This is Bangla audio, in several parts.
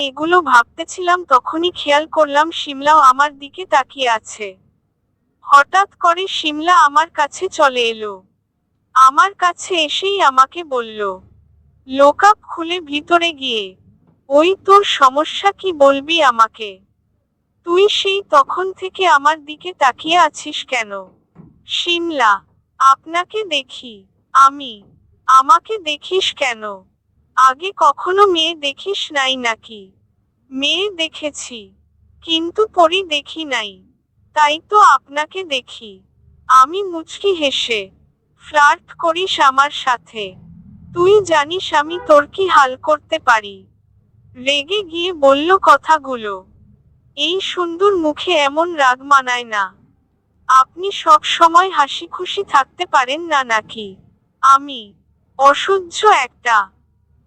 এগুলো ভাবতেছিলাম, তখনই খেয়াল করলাম শিমলাও আমার দিকে তাকিয়ে আছে। হঠাৎ করে শিমলা আমার কাছে চলে এলো। আমার কাছে এসেই আমাকে বলল, লোকআপ খুলে ভিতরে গিয়ে, ওই তোর সমস্যা কি বলবি আমাকে? তুই সেই তখন থেকে আমার দিকে তাকিয়ে আছিস কেন? শিমলা, আপনাকে দেখি, আমি, আমাকে দেখিস কেন? আগে কখনো মেয়ে দেখিস নাই নাকি? মেয়ে দেখেছি, কিন্তু পরি দেখি নাই। তাই তো আপনাকে দেখি। আমি মুচকি হেসে, ফ্লার্ট করিস আমার সাথে। তুই জানিস আমি তোর কি হাল করতে পারি? রেগে গিয়ে বলল কথাগুলো। এই সুন্দর মুখে এমন রাগ মানায় না। আপনি সব সময় হাসি খুশি থাকতে পারেন না নাকি? আমি অসহ্য একটা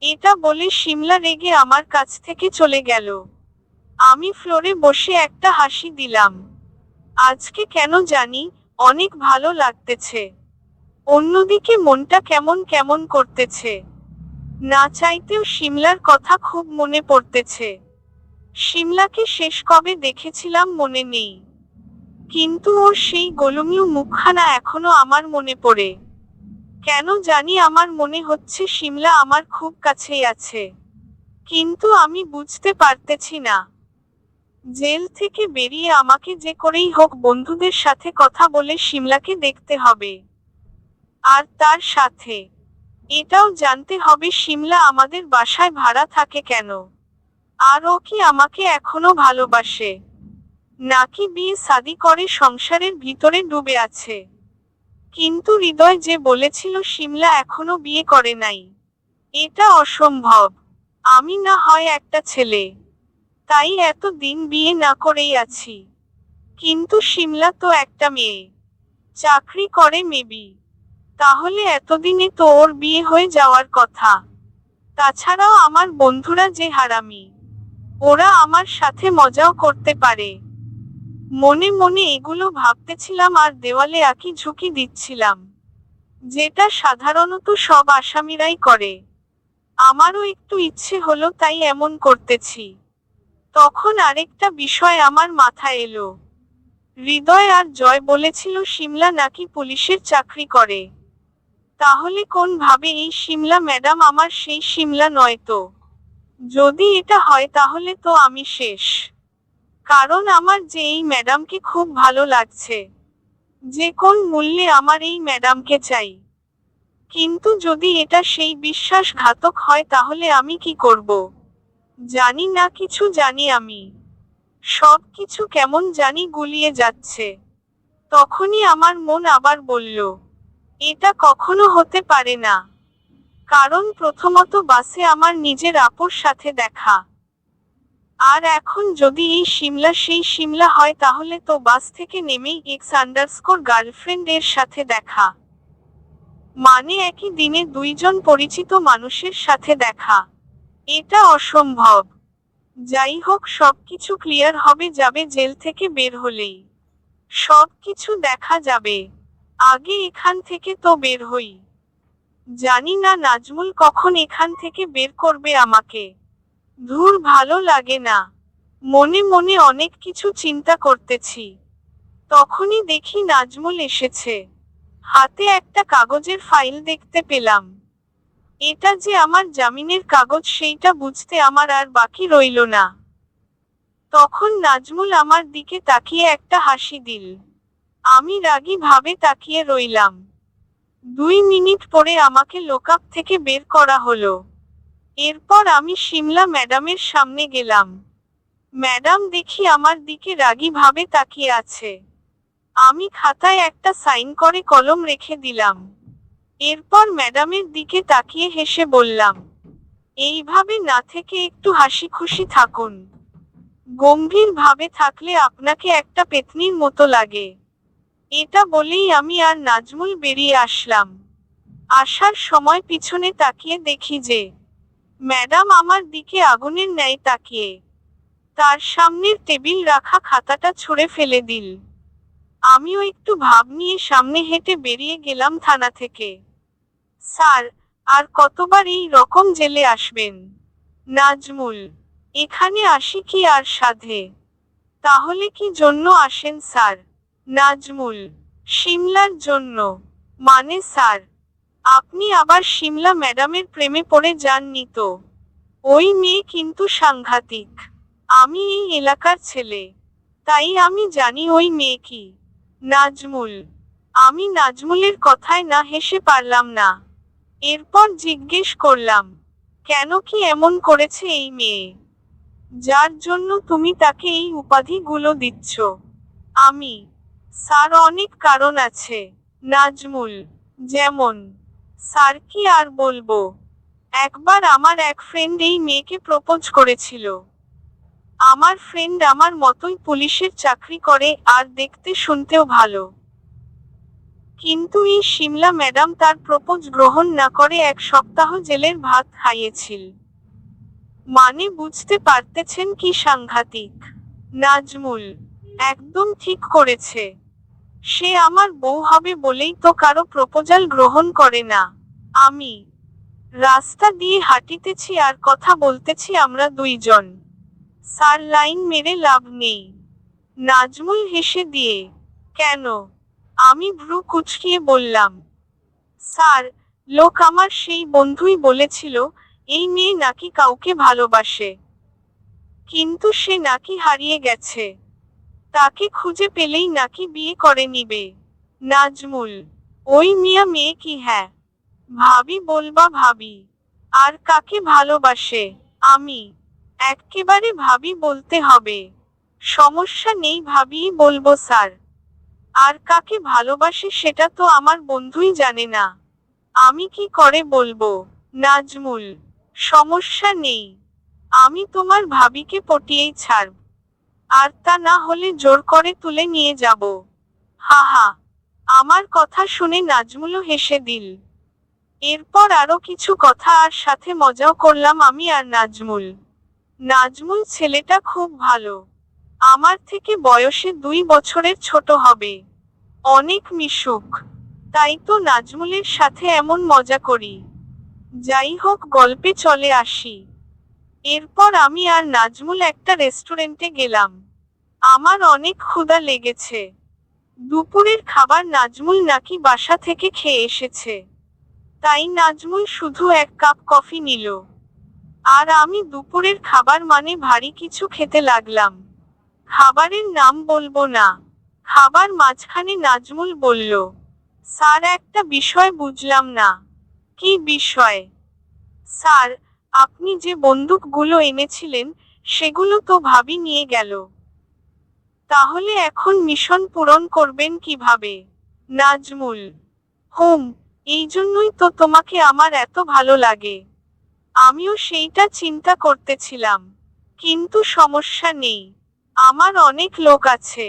এটা বলে শিমলা রেগে আমার কাছ থেকে চলে গেল। আমি ফ্লোরে বসে একটা হাসি দিলাম। আজকে কেন জানি অনেক ভালো লাগতেছে। অন্যদিকে মনটা কেমন কেমন করতেছে। না চাইতেও শিমলার কথা খুব মনে পড়তেছে। শিমলাকে শেষ কবে দেখেছিলাম মনে নেই। কিন্তু ওর সেই গোলমীয় মুখখানা এখনও আমার মনে পড়ে। কেন জানি আমার মনে হচ্ছে শিমলা আমার খুব কাছেই আছে। কিন্তু আমি বুঝতে পারতেছি না। জেল থেকে বেরিয়ে আমাকে যে করেই হোক বন্ধুদের সাথে কথা বলে শিমলাকে দেখতে হবে। আর তার সাথে। এটাও জানতে হবে শিমলা আমাদের বাসায় ভাড়া থাকে কেন। আর ও কি আমাকে এখনও ভালোবাসে? নাকি বিয়ে শাদি করে সংসারের ভিতরে ডুবে আছে? কিন্তু হৃদয় যে বলেছিল শিমলা এখনও বিয়ে করে নাই, এটা অসম্ভব। আমি না হয় একটা ছেলে, তাই এত দিন বিয়ে না করেই আছি। কিন্তু শিমলা তো একটা মেয়ে, চাকরি করে মেবি। তাহলে এতদিনে তো ওর বিয়ে হয়ে যাওয়ার কথা। তাছাড়াও আমার বন্ধুরা যে হারামি, ওরা আমার সাথে মজাও করতে পারে। মনে মনে এগুলো ভাবতেছিলাম আর দেওয়ালে আঁকি ঝুঁকি দিচ্ছিলাম। যেটা সাধারণত সব আসামিরাই করে। আমারও একটু ইচ্ছে হলো তাই এমন করতেছি। তখন আরেকটা বিষয় আমার মাথায় এলো। হৃদয় আর জয় বলেছিল শিমলা নাকি পুলিশের চাকরি করে। তাহলে কোন ভাবে এই শিমলা ম্যাডাম আমার সেই শিমলা নয় তো? যদি এটা হয় তাহলে তো আমি শেষ। কারণ আমার যে এই ম্যাডামকে খুব ভালো লাগছে। যে কোন মূল্যে আমার এই ম্যাডামকে চাই। কিন্তু যদি এটা সেই বিশ্বাসঘাতক হয় তাহলে আমি কি করব? জানি না কিছু জানি আমি। সব কিছু কেমন জানি গুলিয়ে যাচ্ছে। তখনই আমার মন আবার বলল, এটা কখনো হতে পারে না। কারণ প্রথমত বাসে আমার নিজের আপুর সাথে দেখা। আর এখন যদি এই শিমলা সেই শিমলা হয়, তাহলে তো বাস থেকে নেমেই এক্স আন্ডারস্কোর গার্লফ্রেন্ড এর সাথে দেখা। মানে একই দিনে দুইজন পরিচিত মানুষের সাথে দেখা। এটা অসম্ভব। যাই হোক, সবকিছু ক্লিয়ার হবে, যাবে জেল থেকে বের হলেই। সবকিছু দেখা যাবে। আগে এখান থেকে তো বের হই। জানি না নাজমুল কখন এখান থেকে বের করবে আমাকে। ধুর, ভালো লাগে না। মনে মনে অনেক কিছু চিন্তা করতেছি। তখনই দেখি নাজমুল এসেছে। হাতে একটা কাগজের ফাইল দেখতে পেলাম। এটা যে আমার জামিনের কাগজ, সেইটা বুঝতে আমার আর বাকি রইল না। তখন নাজমুল আমার দিকে তাকিয়ে একটা হাসি দিল। আমি রাগী ভাবে তাকিয়ে রইলাম। দুই মিনিট পরে আমাকে লোকআপ থেকে বের করা হলো। এরপর আমি শিমলা ম্যাডামের সামনে গেলাম। ম্যাডাম দেখি আমার দিকে রাগী ভাবে তাকিয়ে আছে। আমি খাতায় একটা সাইন করে কলম রেখে দিলাম। এরপর ম্যাডামের দিকে তাকিয়ে হেসে বললাম, এইভাবে না থেকে একটু হাসি খুশি থাকুন। গম্ভীর ভাবে থাকলে আপনাকে একটা পেতনির মতো লাগে। এটা বলেই আমি আর নাজমুল বেরিয়ে আসলাম। আসার সময় পিছনে তাকিয়ে দেখি যে ম্যাডাম আমার দিকে আগুনের ন্যায় তাকিয়ে। তার সামনের টেবিল রাখা খাতাটা ছুঁড়ে ফেলে দিল। আমিও একটু ভাব নিয়ে সামনে হেঁটে বেরিয়ে গেলাম থানা থেকে। স্যার, আর কতবার এই রকম জেলে আসবেন? নাজমুল, এখানে আসি কি আর সাধে? তাহলে কি জন্য আসেন স্যার? নাজমুল, সিমলার জন্য। মানে স্যার আপনি আবার সিমলা ম্যাডামের প্রেমে পড়ে যাননি তো। ওই মেয়ে কিন্তু সাংঘাতিক। আমি এই এলাকার ছেলে। তাই আমি জানি ওই মেয়ে কি। নাজমুল। আমি নাজমুলের কথায় না হেসে পারলাম না। এরপর জিজ্ঞেস করলাম, কেন কি এমন করেছে এই মেয়ে? যার জন্য তুমি তাকে এই উপাধিগুলো দিচ্ছ? আমি, স্যার, অনেক কারণ আছে। নাজমুল, যেমন স্যার, কি আর বলব? একবার আমার এক ফ্রেন্ড এই মেয়েকে প্রপোজ করেছিল। আমার ফ্রেন্ড আমার মতোই পুলিশের চাকরি করে আর দেখতে শুনতেও ভালো। কিন্তু এই সিমলা ম্যাডাম তার প্রপোজ গ্রহণ না করে এক সপ্তাহ জেলের ভাত খাইয়েছিল। মানে বুঝতে পারতেছেন কি সাংঘাতিক? নাজমুল, একদম ঠিক করেছে। সে আমার বউ হবে বলেই তো কারও প্রপোজাল গ্রহণ করে না। আমি। রাস্তা দিয়ে হাঁটিতেছি আর কথা বলতেছি আমরা দুইজন। স্যার, লাইন মেরে লাভ নেই। নাজমুল হেসে দিয়ে, কেন? আমি ভ্রু কুচকিয়ে বললাম, স্যার, লোক আমার সেই বন্ধুই বলেছিল, এই মেয়ে নাকি কাউকে ভালোবাসে। কিন্তু সে নাকি হারিয়ে গেছে। তাকে খুঁজে পেলেই নাকি বিয়ে করে নিবে। নাজমুল, ওই মিয়া মেয়ে কি হ্যাঁ? ভাবি বলবা ভাবি। আর কাকে ভালোবাসে? আমি। এক্কেবারে ভাবি বলতে হবে। সমস্যা নেই ভাবিই বলব স্যার। আর কাকে ভালোবাসে সেটা তো আমার বন্ধুই জানে না। আমি কি করে বলব? নাজমুল, সমস্যা নেই। আমি তোমার ভাবিকে পটিয়েই ছাড়ব। আর তা না হলে জোর করে তুলে নিয়ে যাব। হা হা আমার কথা শুনে নাজমুলও হেসে দিল। এরপর আরও কিছু কথা আর সাথে মজাও করলাম আমি আর নাজমুল। নাজমুল ছেলেটা খুব ভালো। আমার থেকে বয়সে দুই বছরের ছোট হবে। অনেক মিশুক। তাই তো নাজমুলের সাথে এমন মজা করি। যাই হোক, গল্পে চলে আসি। এরপর আমি আর নাজমুল একটা রেস্টুরেন্টে গেলাম। আমার অনেক ক্ষুধা লেগেছে। দুপুরের খাবার নাজমুল নাকি বাসা থেকে খেয়ে এসেছে। তাই নাজমুল শুধু এক কাপ কফি নিল। আর আমি দুপুরের খাবার মানে ভারী কিছু খেতে লাগলাম। খাবারের নাম বলব না। খাবার মাঝখানে নাজমুল বলল, স্যার, একটা বিষয় বুঝলাম না। কি বিষয়? স্যার, আপনি যে বন্দুকগুলো এনেছিলেন, সেগুলো তো ভাবি নিয়ে গেল। তাহলে এখন মিশন পূরণ করবেন কীভাবে? নাজমুল। হুম এই জন্যই তো তোমাকে আমার এত ভালো লাগে। আমিও সেইটা চিন্তা করতেছিলাম, কিন্তু সমস্যা নেই, আমার অনেক লোক আছে।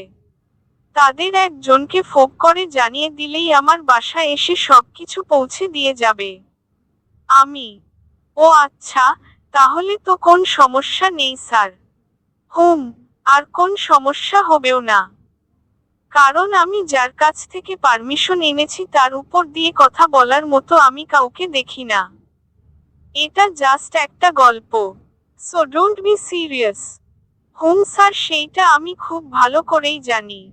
তাদের একজনকে ফোক করে জানিয়ে দিলেই আমার বাসায় এসে সবকিছু পৌঁছে দিয়ে যাবে। আমি, ও আচ্ছা তাহলে তো কোন সমস্যা নেই স্যার। হুম, আর কোন সমস্যা হবেও না। কারণ আমি যার কাছ থেকে পারমিশন এনেছি তার উপর দিয়ে কথা বলার মতো আমি কাউকে দেখি না। এটা জাস্ট একটা গল্প। So don't be serious hmm, sir, সেইটা আমি খুব ভালো করেই জানি।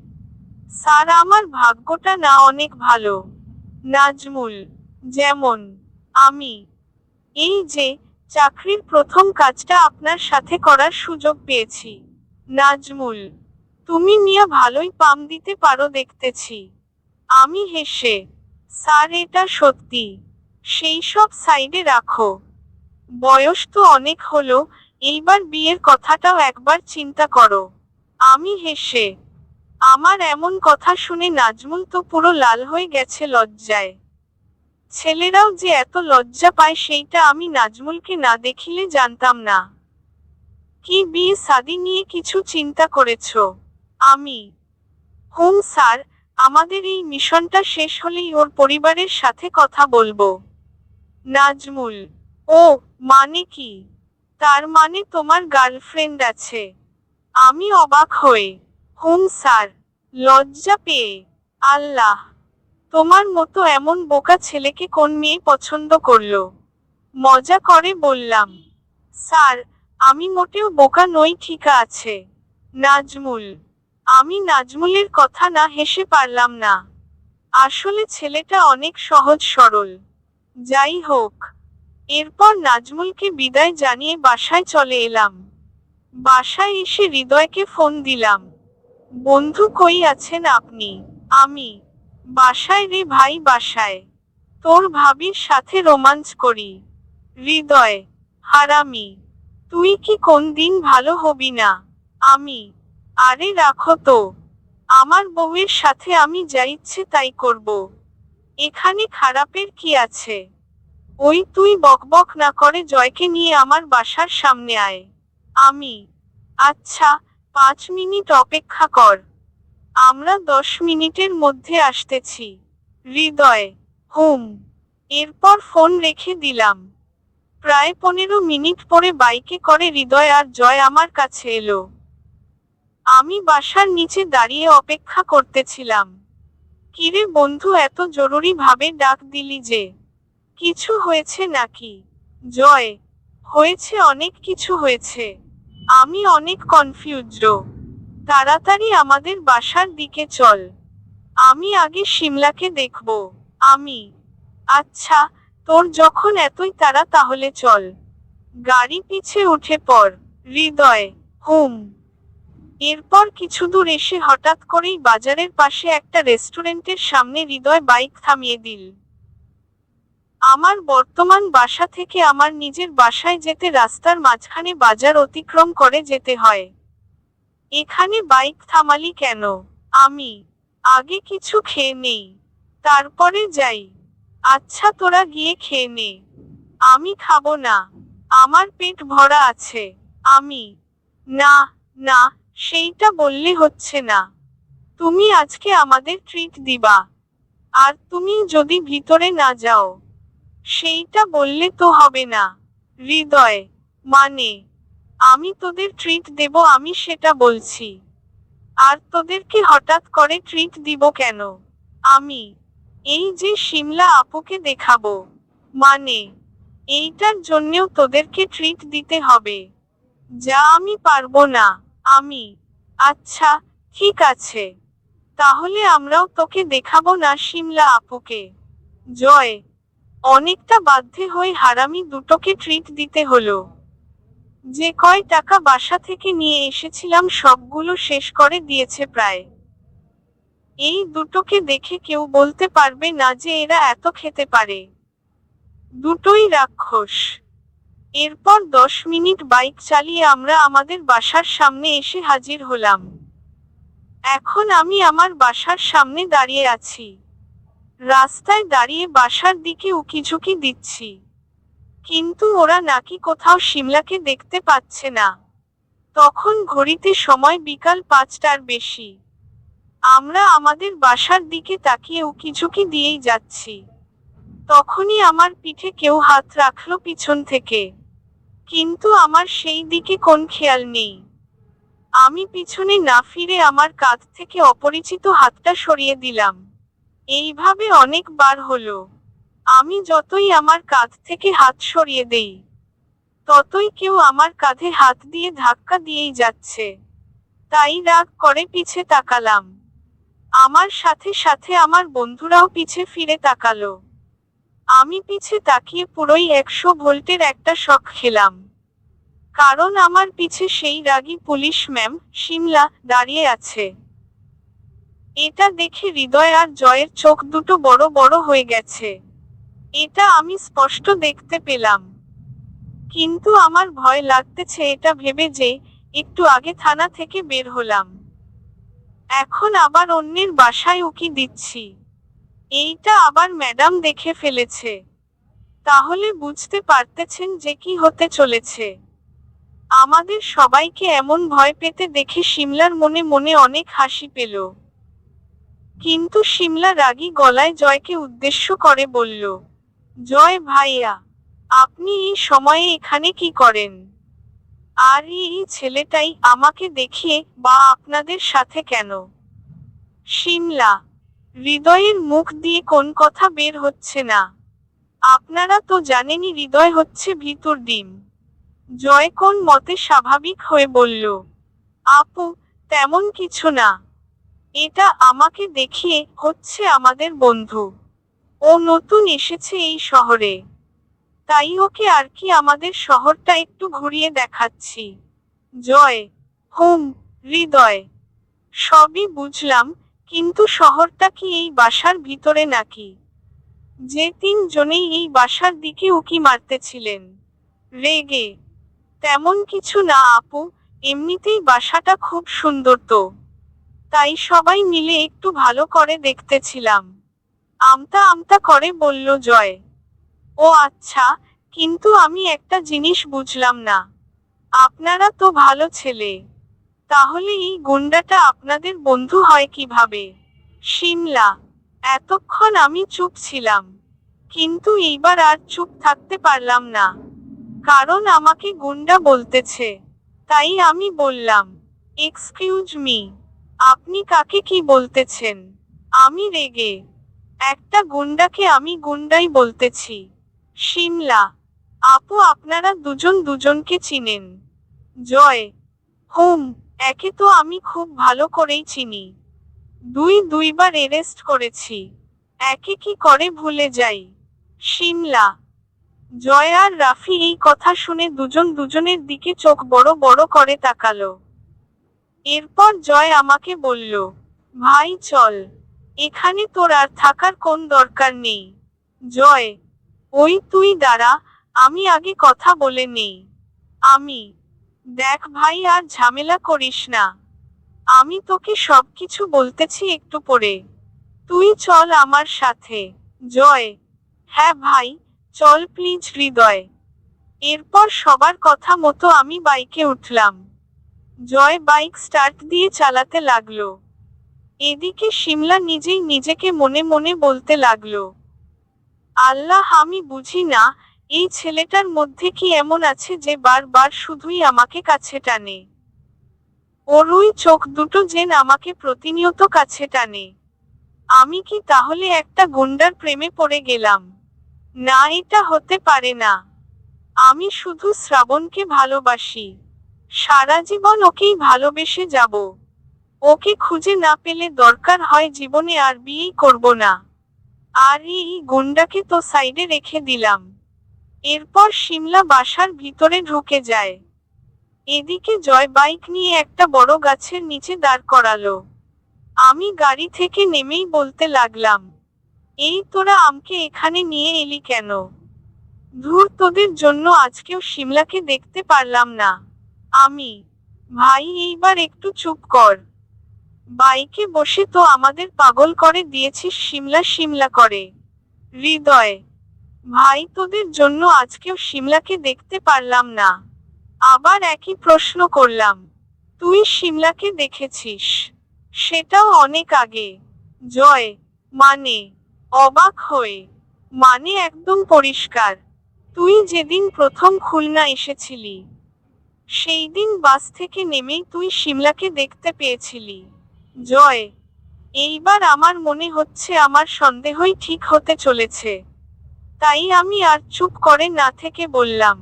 স্যার, আমার ভাগ্যটা না অনেক ভালো। নাজমুল, যেমন আমি। এই যে, চাকরির প্রথম কাজটা আপনার সাথে করার সুযোগ পেয়েছি। নাজমুল। তুমি মিয়া ভালোই পাম দিতে পারো দেখতেছি। আমি হেসে, স্যার, এটা সত্যি। সেই সব সাইডে রাখো। বয়স তো অনেক হলো, এইবার বিয়ের কথাটাও একবার চিন্তা করো। আমি হেসে, আমার এমন কথা শুনে নাজমুল তো পুরো লাল হয়ে গেছে লজ্জায়। ছেলেরাও যে এত লজ্জা পায় সেইটা আমি নাজমুলকে না দেখিলে জানতাম না। কি বিয়ে সাদি নিয়ে কিছু চিন্তা করেছ? আমি। হুম, স্যার, আমাদের এই মিশনটা শেষ হলেই ওর পরিবারের সাথে কথা বলব। নাজমুল, ও মানে কি? তার মানে তোমার গার্লফ্রেন্ড আছে। আমি অবাক হয়ে হুম, স্যার, লজ্জা পেয়ে। আল্লাহ, তোমার মতো এমন বোকা ছেলেকে কোন মেয়ে পছন্দ করল? মজা করে বললাম। স্যার, আমি মোটেও বোকা নই, ঠিক আছে। নাজমুল আমি নাজমুলের কথা না হেসে পারলাম না। আসলে ছেলেটা অনেক সহজ সরল। যাই হোক, এরপর নাজমুলকে বিদায় জানিয়ে বাসায় চলে এলাম। বাসায় এসে হৃদয়কে ফোন দিলাম, বন্ধু কই আছেন আপনি? আমি। বাসায় রে ভাই, বাসায়। তোর ভাবির সাথে রোমাঞ্চ করি। হৃদয়, হারামি। তুই কি কোন দিন ভালো হবি না? আমি। আরে রাখো তো। আমার বউয়ের সাথে আমি যা ইচ্ছে তাই করব। এখানে খারাপের কি আছে? ওই তুই বকবক না করে জয়কে নিয়ে আমার বাসার সামনে আয়। আমি। আচ্ছা পাঁচ মিনিট অপেক্ষা কর। আমরা দশ মিনিটের মধ্যে আসতেছি। হৃদয়, হুম। এরপর ফোন রেখে দিলাম। প্রায় পনেরো মিনিট পরে বাইকে করে হৃদয় আর জয় আমার কাছে এলো। আমি বাসার নিচে দাঁড়িয়ে অপেক্ষা করতেছিলাম। কিরে বন্ধু, এত জরুরি ভাবে ডাক দিলি যে। কিছু হয়েছে নাকি? জয়, হয়েছে, অনেক কিছু হয়েছে। আমি অনেক কনফিউজড। তাড়াতাড়ি আমাদের বাসার দিকে চল। আমি আগে সিমলাকে দেখব। আমি। আচ্ছা তোর যখন এতই তারা তাহলে চল। গাড়ি পিছে উঠে পড়। হৃদয়, হুম। এরপর কিছু দূর এসে হঠাৎ করেই বাজারের পাশে একটা রেস্টুরেন্টের সামনে হৃদয় বাইক থামিয়ে দিল। আমার বর্তমান বাসা থেকে আমার নিজের বাসায় যেতে রাস্তার মাঝখানে বাজার অতিক্রম করে যেতে হয়। এখানে বাইক থামালি কেন? আমি আগে কিছু খেয়ে নেই, তারপরে যাই। আচ্ছা তোরা গিয়ে খেয়ে নে। আমি খাব না, আমার পেট ভরা আছে। আমি, না না সেইটা বললে হচ্ছে না। তুমি আজকে আমাদের ট্রিট দিবা। আর তুমি যদি ভিতরে না যাও, সেইটা বললে তো হবে না। হৃদয় মানে আমি তোদের ট্রিট দেব, আমি সেটা বলছি। আর তোদেরকে হঠাৎ করে ট্রিট দিব কেন? আমি, এই যে সিমলা আপুকে দেখাবো মানে এইটার জন্যেও তোদেরকে ট্রিট দিতে হবে। যা আমি পারব না। আমি। আচ্ছা ঠিক আছে। তাহলে আমরাও তোকে দেখাবো না সিমলা আপুকে। জয়। অনেকটা বাধ্যে হয়ে হারামি দুটোকে ট্রিট দিতে হলো। যে কয় টাকা বাসা থেকে নিয়ে এসেছিলাম সবগুলো শেষ করে দিয়েছে প্রায়। এই দুটোকে দেখে কেউ বলতে পারবে না যে এরা এত খেতে পারে। দুটোই রাক্ষস। এরপর দশ মিনিট বাইক চালিয়ে আমরা আমাদের বাসার সামনে এসে হাজির হলাম। এখন আমি আমার বাসার সামনে দাঁড়িয়ে আছি। রাস্তায় দাঁড়িয়ে বাসার দিকে উকিঝুঁকি দিচ্ছি। কিন্তু ওরা নাকি কোথাও সিমলাকে দেখতে পাচ্ছে না। তখন ঘড়িতে সময় বিকাল পাঁচটার বেশি। আমরা আমাদের বাসার দিকে তাকিয়ে উকিঝুঁকি দিয়েই যাচ্ছি। তখনই আমার পিঠে কেউ হাত রাখল পিছন থেকে। কিন্তু আমার সেই দিকে কোন খেয়াল নেই। আমি পিছনে না ফিরে আমার কাঁধ থেকে অপরিচিত হাতটা সরিয়ে দিলাম। এইভাবে অনেকবার হলো। আমি যতই আমার কাঁধ থেকে হাত সরিয়ে দেই, ততই কেউ আমার কাঁধে হাত দিয়ে ধাক্কা দিয়েই যাচ্ছে। তাই রাগ করে পিছে তাকালাম। আমার সাথে সাথে আমার বন্ধুরাও পিছে ফিরে তাকালো। আমি পিছে তাকিয়ে পুরোই একশো ভোল্টের একটা শখ খেলাম। কারণ আমার পিছে সেই রাগী পুলিশ ম্যাম সিমলা দাঁড়িয়ে আছে। এটা দেখে হৃদয় আর জয়ের চোখ দুটো বড় বড় হয়ে গেছে। এটা আমি স্পষ্ট দেখতে পেলাম। কিন্তু আমার ভয় লাগতেছে এটা ভেবে যে একটু আগে থানা থেকে বের হলাম। এখন আবার অন্যের বাসায় উকি দিচ্ছি। এইটা আবার ম্যাডাম দেখে ফেলেছে। তাহলে বুঝতে পারতেছেন যে কি হতে চলেছে। আমাদের সবাইকে এমন ভয় পেতে দেখে সিমলার মনে মনে অনেক হাসি পেল। কিন্তু সিমলা রাগী গলায় জয়কে উদ্দেশ্য করে বলল, জয় ভাইয়া, আপনি এই সময়ে এখানে কি করেন? আর এই ছেলেটাই আমাকে দেখিয়ে বা আপনাদের সাথে কেন? সিমলা হৃদয়ের মুখ দিয়ে কোন কথা বের হচ্ছে না। আপনারা তো জানেনই হৃদয় হচ্ছে ভিতর ডিম। জয় কোন মতে স্বাভাবিক হয়ে বলল, আপু, তেমন কিছু না। এটা আমাকে দেখিয়ে হচ্ছে আমাদের বন্ধু। ও নতুন এসেছে এই শহরে। তাই ওকে আর কি আমাদের শহরটা একটু ঘুরিয়ে দেখাচ্ছি। জয়, হুম, হৃদয়। সবই বুঝলাম, কিন্তু শহরটা কি এই বাসার ভিতরে নাকি? যে তিনজনেই এই বাসার দিকে উকি মারতেছিলেন। রেগে তেমন কিছু না, আপু। এমনিতেই বাসাটা খুব সুন্দর তো। তাই সবাই মিলে একটু ভালো করে দেখতেছিলাম। আমতা আমতা করে বলল, জয়। ও আচ্ছা কিন্তু আমি একটা জিনিস বুঝলাম না। আপনারা তো ভালো ছেলে। তাহলে এই গুন্ডাটা আপনাদের বন্ধু হয় কীভাবে? শিমলা এতক্ষণ আমি চুপ ছিলাম। কিন্তু এইবার আর চুপ থাকতে পারলাম না। কারণ আমাকে গুন্ডা বলতেছে। তাই আমি বললাম এক্সকিউজ মি আপনি কাকে কি বলতেছেন? আমি রেগে। একটা গুন্ডাকে আমি গুন্ডাই বলতেছি। শিমলা আপু আপনারা দুজন দুজনকে চিনেন। জয়, হুম, একে তো আমি খুব ভালো করেই চিনি। দুই দুইবার এরেস্ট করেছি। একে কি করে ভুলে যাই? শিমলা জয় আর রাফি এই কথা শুনে দুজন দুজনের দিকে চোখ বড় বড় করে তাকালো। এরপর জয় আমাকে বলল, ভাই, চল। এখানে তোর আর থাকার কোন দরকার নেই। জয়, ওই তুই দাঁড়া, আমি আগে কথা বলে নেই। আমি, দেখ ভাই, আর ঝামেলা করিস না। আমি তোকে সবকিছু বলতেছি একটু পরে। তুই চল আমার সাথে। জয় হ্যাঁ ভাই চল প্লিজ হৃদয়। এরপর সবার কথা মতো আমি বাইকে উঠলাম। জয় বাইক স্টার্ট দিয়ে চালাতে লাগল। এদিকে শিমলা নিজেই নিজেকে মনে মনে বলতে লাগল, আল্লাহ, আমি বুঝি না, এই ছেলেটার মধ্যে কি এমন আছে যে বারবার শুধুই আমাকে কাছে টানে? ওর ওই চোখ দুটো যেন আমাকে প্রতিনিয়ত কাছে টানে। আমি কি তাহলে একটা গুন্ডার প্রেমে পড়ে গেলাম? না এটা হতে পারে না। আমি শুধু শ্রাবণকে ভালোবাসি। সারা জীবন ওকেই ভালোবেসে যাব। ওকে খুঁজে না পেলে দরকার হয় জীবনে আর বিয়েই করব না। আর এই গুন্ডাকে তো সাইডে রেখে দিলাম। এরপর শিমলা বাসার ভিতরে ঢুকে যায়। এদিকে জয় বাইক নিয়ে একটা বড় গাছের নিচে দাঁড় করালো। আমি গাড়ি থেকে নেমেই বলতে লাগলাম এই তোরা আমকে এখানে নিয়ে এলি কেন? ধুর, তোদের জন্য আজকেও শিমলাকে দেখতে পারলাম না। আমি, ভাই, এইবার একটু চুপ কর। বাইকে বসে তো আমাদের পাগল করে দিয়েছিস শিমলা শিমলা করে। হৃদয়, ভাই, তোদের জন্য আজকেও শিমলাকে দেখতে পারলাম না। আবার একই প্রশ্ন করলাম, তুই শিমলাকে দেখেছিস? সেটাও অনেক আগে। জয় মানে অবাক হয়ে মানে একদম পরিষ্কার। তুই যেদিন প্রথম খুলনা এসেছিলি সেই দিন বাস থেকে নেমেই তুই শিমলাকে দেখতে পেয়েছিলি। জয়, এইবার আমার মনে হচ্ছে আমার সন্দেহই ঠিক হতে চলেছে। তাই আমি আর চুপ করে না থেকে বললাম,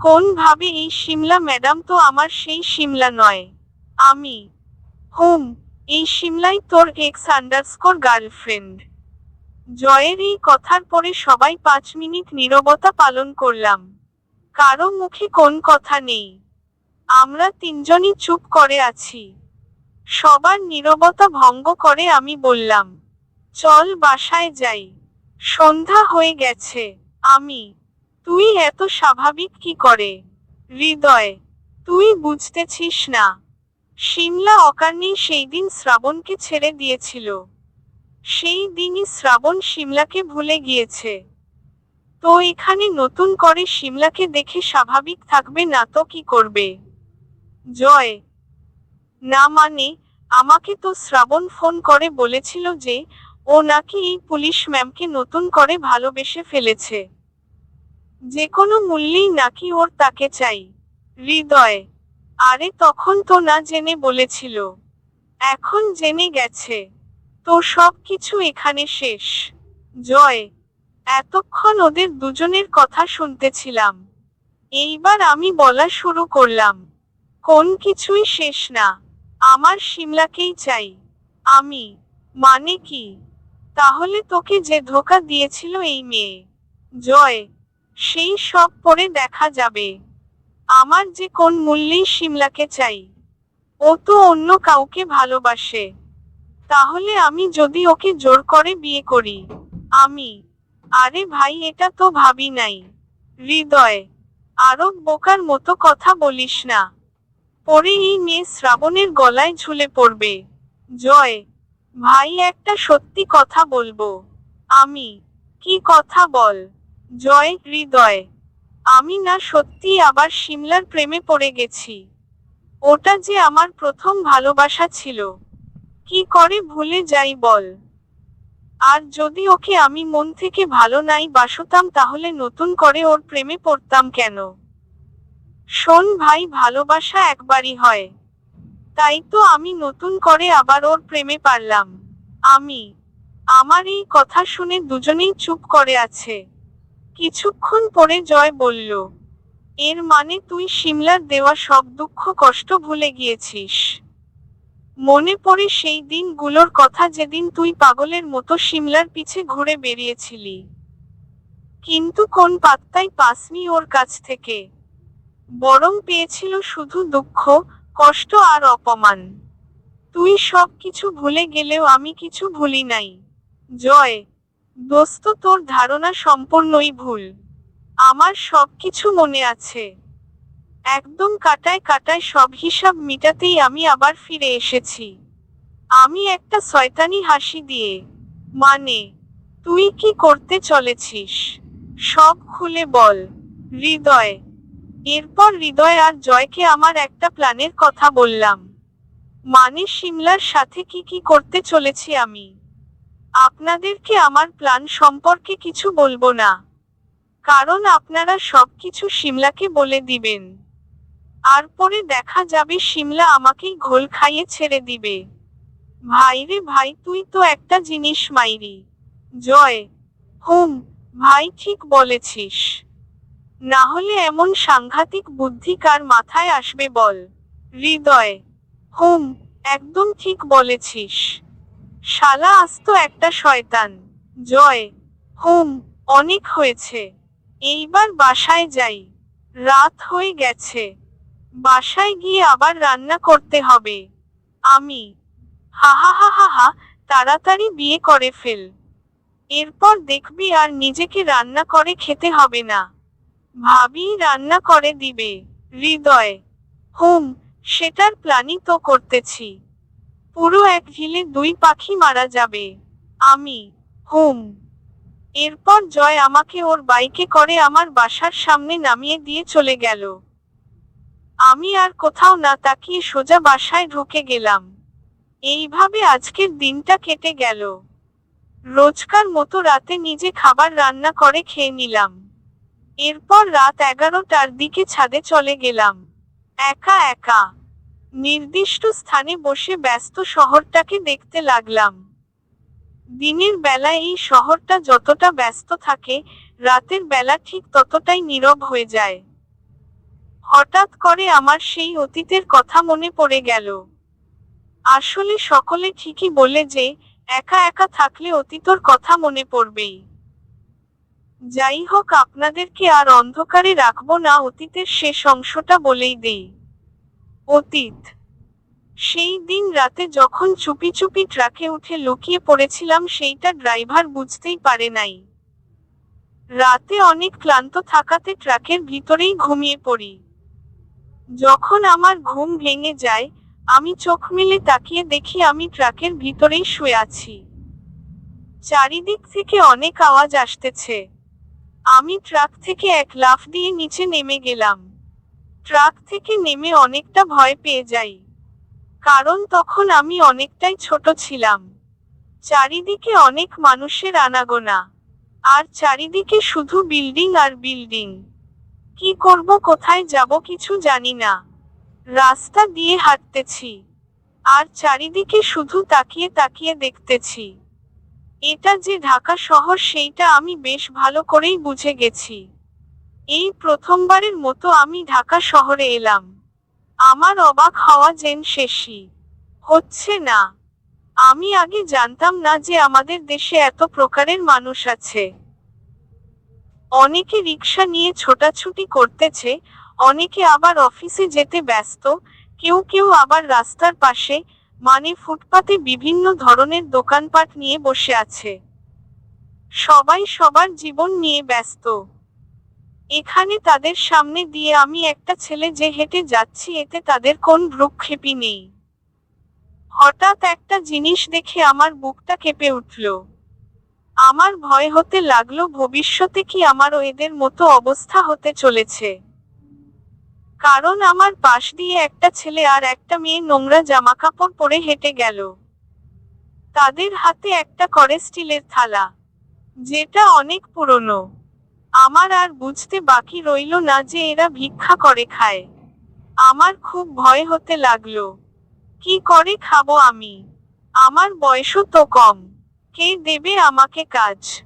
কোন ভাবে এই শিমলা ম্যাডাম তো আমার সেই শিমলা নয়। আমি, হুম, এই শিমলাই তোর এক্স আন্ডারস্কোর গার্লফ্রেন্ড জয়ের এই কথার পরে সবাই পাঁচ মিনিট নীরবতা পালন করলাম। কারও মুখে কোন কথা নেই। আমরা তিনজনই চুপ করে আছি। সবার নীরবতা ভঙ্গ করে আমি বললাম, চল বাসায় যাই। সন্ধ্যা হয়ে গেছে। আমি, তুই এত স্বাভাবিক কি করে? হৃদয়, তুই বুঝতেছিস না। শিমলা অকারণেই সেই দিন শ্রাবণকে ছেড়ে দিয়েছিল। সেই দিনই শ্রাবণ শিমলাকে ভুলে গিয়েছে। তো এখানে নতুন করে শিমলাকে দেখে স্বাভাবিক থাকবে না তো কি করবে? জয়। না মানে আমাকে তো শ্রাবণ ফোন করে বলেছিল যে, ও নাকি এই পুলিশ ম্যামকে নতুন করে ভালোবেসে ফেলেছে। যে কোনো মূল্যেই নাকি ওর তাকে চাই। হৃদয়। আরে তখন তো না জেনে বলেছিল। এখন জেনে গেছে। তো সব কিছু এখানে শেষ। জয়, এতক্ষণ ওদের দুজনের কথা শুনতেছিলাম। এইবার আমি বলা শুরু করলাম, কোন কিছুই শেষ না, আমার সিমলাকেই চাই। আমি মানে কি? তাহলে তোকে যে ধোকা দিয়েছিল এই মেয়ে। জয়, সেই সব পরে দেখা যাবে। আমার যে কোন মূল্যেই সিমলাকে চাই। ও তো অন্য কাউকে ভালোবাসে। তাহলে আমি যদি ওকে জোর করে বিয়ে করি। আমি। আরে ভাই, এটা তো ভাবি নাই। হৃদয়, আরও বোকার মতো কথা বলিস না। পরে এই মেয়ে শ্রাবণের গলায় ঝুলে পড়বে। জয়, ভাই, একটা সত্যি কথা বলব। আমি, কি কথা বল? জয়, হৃদয়, আমি না সত্যি আবার সিমলার প্রেমে পড়ে গেছি। ওটা যে আমার প্রথম ভালোবাসা ছিল। কি করে ভুলে যাই বল। আর যদি ওকে আমি মন থেকে ভালো নাই বাসতাম, তাহলে নতুন করে ওর প্রেমে পড়তাম কেন? শোন ভাই, ভালোবাসা একবারই হয়। তাই তো আমি নতুন করে আবার ওর প্রেমে পারলাম। আমি, আমার এই কথা শুনে দুজনেই চুপ করে আছে। কিছুক্ষণ পরে জয় বলল, এর মানে তুই সিমলার দেওয়া সব দুঃখ কষ্ট ভুলে গিয়েছিস। মনে পড়ে সেই দিনগুলোর কথা যেদিন তুই পাগলের মতো সিমলার পিছে ঘুরে বেরিয়েছিলি। কিন্তু কোন পাত্তাই পাসনি ওর কাছ থেকে। বরং পেয়েছিল শুধু দুঃখ, কষ্ট আর অপমান। তুই সব কিছু ভুলে গেলেও আমি কিছু ভুলি নাই। জয়, দোস্ত তোর ধারণা সম্পূর্ণই ভুল। আমার সব কিছু মনে আছে। একদম কাটায় কাটায় সব হিসাব মিটাতেই আমি আবার ফিরে এসেছি। আমি একটা শয়তানি হাসি দিয়ে মানে তুই কি করতে চলেছিস? সব খুলে বল, হৃদয়। এরপর হৃদয় আর জয়কে আমার একটা প্ল্যানের কথা বললাম। মানে সিমলার সাথে কি কি করতে চলেছি আমি? আপনাদেরকে আমার প্ল্যান সম্পর্কে কিছু বলব না। কারণ আপনারা সবকিছু সিমলাকে বলে দিবেন। আর পরে দেখা যাবে সিমলা আমাকেই ঘোল খাইয়ে ছেড়ে দিবে। ভাই রে ভাই, তুই তো একটা জিনিস মাইরি। জয়। হুম, ভাই ঠিক বলেছিস। না হলে এমন সাংঘাতিক বুদ্ধি কার মাথায় আসবে বল। হৃদয়। হুম, একদম ঠিক বলেছিস। শালা আস্ত একটা শয়তান। জয়। হুম, অনেক হয়েছে। এইবার বাসায় যাই। রাত হয়ে গেছে। বাসায় গিয়ে আবার রান্না করতে হবে। আমি। হা হা হা হা হা, তাড়াতাড়ি বিয়ে করে ফেল। এরপর দেখবি আর নিজেকে রান্না করে খেতে হবে না। ভাবি রান্না করে দিবে। হৃদয়। হুম, সেটার প্ল্যানই তো করতেছি। পুরো এক ঢিলে দুই পাখি মারা যাবে। আমি। হুম। এরপর জয় আমাকে ওর বাইকে করে আমার বাসার সামনে নামিয়ে দিয়ে চলে গেল। আমি আর কোথাও না তাকিয়ে সোজা বাসায় ঢুকে গেলাম। এইভাবে আজকের দিনটা কেটে গেল। রোজকার মতো রাতে নিজে খাবার রান্না করে খেয়ে নিলাম। এরপর রাত এগারোটার দিকে ছাদে চলে গেলাম। একা একা নির্দিষ্ট স্থানে বসে ব্যস্ত শহরটাকে দেখতে লাগলাম। দিনের বেলা এই শহরটা যতটা ব্যস্ত থাকে, রাতের বেলা ঠিক ততটাই নীরব হয়ে যায়। হঠাৎ করে আমার সেই অতীতের কথা মনে পড়ে গেল। আসলে সকলে ঠিকই বলে যে, একা একা থাকলে অতীতর কথা মনে পড়বেই। যাই হোক, আপনাদেরকে আর অন্ধকারে রাখব না, অতীতের শেষ অংশটা বলেই দেই। অতীত। সেই দিন রাতে যখন চুপি চুপি ট্রাকে উঠে লুকিয়ে পড়েছিলাম, সেইটা ড্রাইভার বুঝতেই পারে নাই। রাতে অনেক ক্লান্ত থাকাতে ট্রাকের ভিতরেই ঘুমিয়ে পড়ি। যখন আমার ঘুম ভেঙে যায়, আমি চোখ মেলে তাকিয়ে দেখি আমি ট্রাকের ভিতরেই শুয়ে আছি। চারিদিক থেকে অনেক আওয়াজ আসতেছে। আমি ট্রাক থেকে এক লাফ দিয়ে নিচে নেমে গেলাম। ট্রাক থেকে নেমে অনেকটা ভয় পেয়ে যাই। কারণ তখন আমি অনেকটাই ছোট ছিলাম। চারিদিকে অনেক মানুষের আনাগোনা। আর চারিদিকে শুধু বিল্ডিং আর বিল্ডিং। কি করব, কোথায় যাব কিছু জানি না। রাস্তা দিয়ে হাঁটতেছি, আর চারিদিকে শুধু তাকিয়ে তাকিয়ে দেখতেছি। এটা যে ঢাকা শহর, সেইটা আমি বেশ ভালো করেই বুঝে গেছি। এই প্রথমবারের মতো আমি ঢাকা শহরে এলাম। আমার অবাক হওয়া যেন শেষই। হচ্ছে না। আমি আগে জানতাম না যে আমাদের দেশে এত প্রকারের মানুষ আছে। অনেকে রিক্সা নিয়ে ছোটাছুটি করতেছে, অনেকে আবার অফিসে যেতে ব্যস্ত, কেউ কেউ আবার রাস্তার পাশে মানে ফুটপাতে বিভিন্ন ধরনের দোকানপাট নিয়ে বসে আছে। সবাই সবার জীবন নিয়ে ব্যস্ত। এখানে তাদের সামনে দিয়ে আমি একটা ছেলে যে হেঁটে যাচ্ছি, এতে তাদের কোন ভ্রুক্ষেপই নেই। হঠাৎ একটা জিনিস দেখে আমার বুকটা কেঁপে উঠল। আমার ভয় হতে লাগল ভবিষ্যতে কি আমারও এদের মতো অবস্থা হতে চলেছে। কারণ আমার পাশ দিয়ে একটা ছেলে আর একটা মেয়ে নোংরা জামাকাপড় পরে হেঁটে গেল। তাদের হাতে একটা করে স্টিলের থালা, যেটা অনেক পুরনো। আমার আর বুঝতে বাকি রইল না যে এরা ভিক্ষা করে খায়। আমার খুব ভয় হতে লাগল, কি করে খাব আমি? আমার বয়সও তো কম। কে দেবে আমাকে কাজ।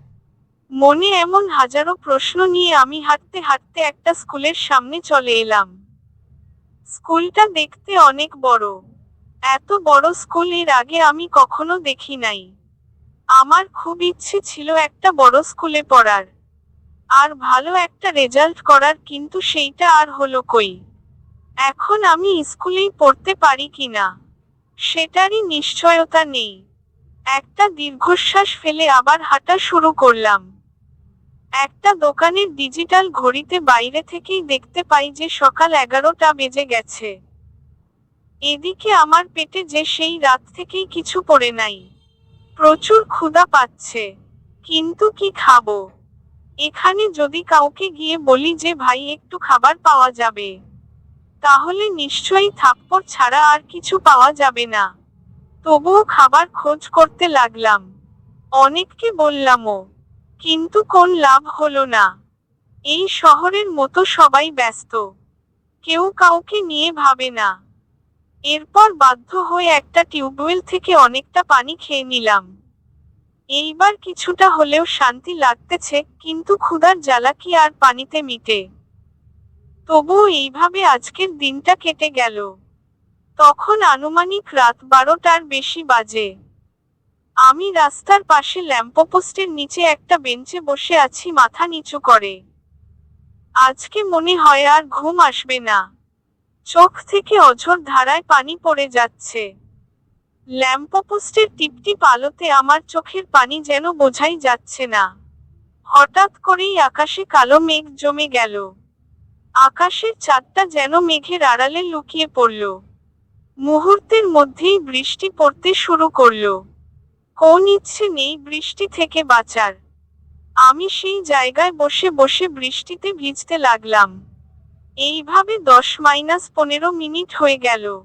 মনে এমন হাজারো প্রশ্ন নিয়ে আমি হাঁটতে হাঁটতে একটা স্কুলের সামনে চলে এলাম। স্কুলটা দেখতে অনেক বড়। এত বড় স্কুলের আগে আমি কখনো দেখি নাই। আমার খুব ইচ্ছে ছিল একটা বড় স্কুলে পড়ার। আর ভালো একটা রেজাল্ট করার কিন্তু সেইটা আর হলো কই? এখন আমি স্কুলেই পড়তে পারি কিনা? সেটারই নিশ্চয়তা নেই। একটা দীর্ঘশ্বাস ফেলে আবার হাঁটা শুরু করলাম। একটা দোকানের ডিজিটাল ঘড়িতে বাইরে থেকেই দেখতে পাই যে সকাল এগারোটা বেজে গেছে। এদিকে আমার পেটে যে সেই রাত থেকেই কিছু পড়ে নাই। প্রচুর ক্ষুধা পাচ্ছে। কিন্তু কি খাব? এখানে যদি কাউকে গিয়ে বলি যে, ভাই, একটু খাবার পাওয়া যাবে, তাহলে নিশ্চয়ই থাপ্পড় ছাড়া আর কিছু পাওয়া যাবে না। তবুও খাবার খোঁজ করতে লাগলাম। অনেককে বললামও, কিন্তু কোন লাভ হলো না। এই শহরের মতো সবাই ব্যস্ত। কেউ কাউকে নিয়ে ভাবে না। এরপর বাধ্য হয়ে একটা টিউবওয়েল থেকে অনেকটা পানি খেয়ে নিলাম। এইবার কিছুটা হলেও শান্তি লাগতেছে, কিন্তু ক্ষুধার জ্বালা কি আর পানিতে মিটে? তবুও এইভাবে আজকের দিনটা কেটে গেল। তখন আনুমানিক রাত বারোটার বেশি বাজে। আমি রাস্তার পাশে ল্যাম্পপোস্টের নিচে একটা বেঞ্চে বসে আছি, মাথা নিচু করে। আজকে মনে হয় আর ঘুম আসবে না। চোখ থেকে অঝোর ধারায় পানি পড়ে যাচ্ছে। ল্যাম্পপোস্টের টিপটিপ আলোতে আমার চোখের পানি যেন বোঝাই যাচ্ছে না। হঠাৎ করেই আকাশে কালো মেঘ জমে গেল। আকাশের চাঁদটা যেন মেঘের আড়ালে লুকিয়ে পড়ল। মুহূর্তের মধ্যেই বৃষ্টি পড়তে শুরু করল। কোন ইচ্ছে নেই বৃষ্টি থেকে বাঁচার। আমি সেই জায়গায় বসে বসে বৃষ্টিতে ভিজতে লাগলাম। এইভাবে দশ মাইনাস পনেরো মিনিট হয়ে গেল।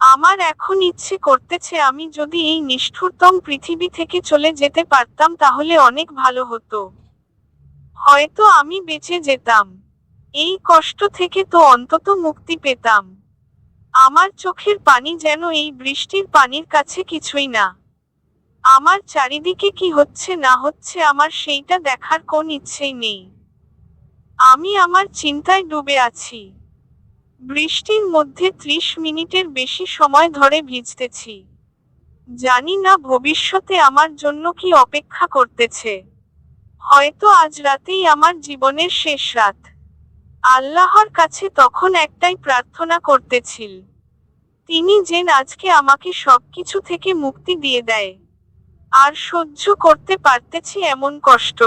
আমার এখন ইচ্ছে করতেছে আমি যদি এই নিষ্ঠুরতম পৃথিবী থেকে চলে যেতে পারতাম তাহলে অনেক ভালো হতো। হয়তো আমি বেঁচে যেতাম। এই কষ্ট থেকে তো অন্তত মুক্তি পেতাম। আমার চোখের পানি যেন এই বৃষ্টির পানির কাছে কিছুই না। আমার চারিদিকে কি হচ্ছে না হচ্ছে আমার সেইটা দেখার কোন ইচ্ছেই নেই। আমি আমার চিন্তায় ডুবে আছি। বৃষ্টির মধ্যে ত্রিশ মিনিটের বেশি সময় ধরে ভিজতেছি। জানি না ভবিষ্যতে আমার জন্য কি অপেক্ষা করতেছে। হয়তো আজ রাতেই আমার জীবনের শেষ রাত। আল্লাহর কাছে তখন একটাই প্রার্থনা করতেছিল। তিনি যেন আজকে আমাকে সবকিছু থেকে মুক্তি দিয়ে দেয়, আর সহ্য করতে পারতেছি এমন কষ্ট।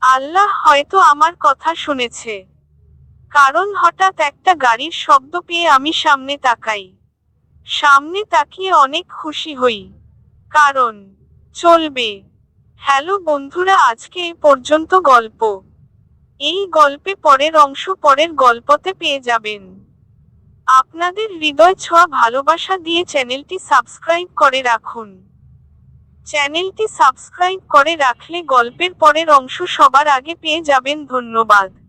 আল্লাহ হয়তো আমার কথা শুনেছে। কারণ হঠাৎ একটা গাড়ির শব্দ পেয়ে আমি সামনে তাকাই। সামনে তাকিয়ে অনেক খুশি হই। কারণ, চলবে। হ্যালো বন্ধুরা, আজকে এ পর্যন্ত গল্প। এই গল্পে পরের অংশ পরের গল্পতে পেয়ে যাবেন। আপনাদের হৃদয় ছোঁয়া ভালোবাসা দিয়ে চ্যানেলটি সাবস্ক্রাইব করে রাখুন। চ্যানেলটি সাবস্ক্রাইব করে রাখলে গল্পের পরের অংশ সবার আগে পেয়ে যাবেন। ধন্যবাদ।